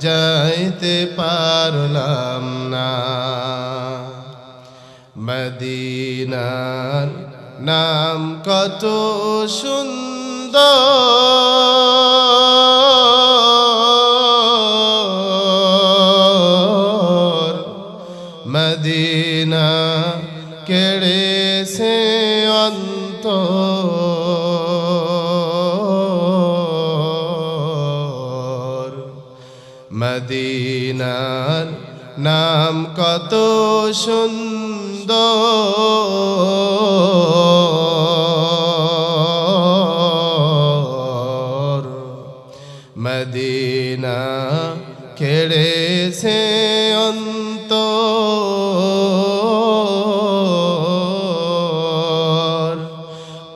যাইতে পারলাম না। মদিনার নাম কত সুন্দর। মদিনা কেড়েছে অন্ত মদিনার নাম কত সুন্দর। মদিনা খেড়েছে অন্ত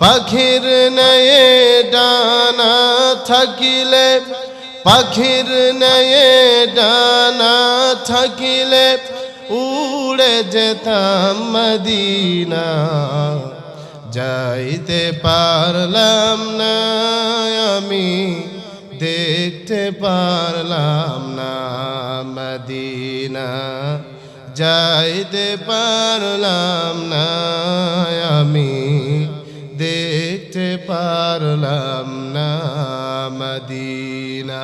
পাখির নয়ে ডানা থাকিলে পাখির নয়ে ডানা থাকিলে উড়ে যেতাম মদিনা। যাইতে পারলাম না আমি, দেখতে পারলাম না মদিনা। যাইতে পারলাম না أسلمنا مدينا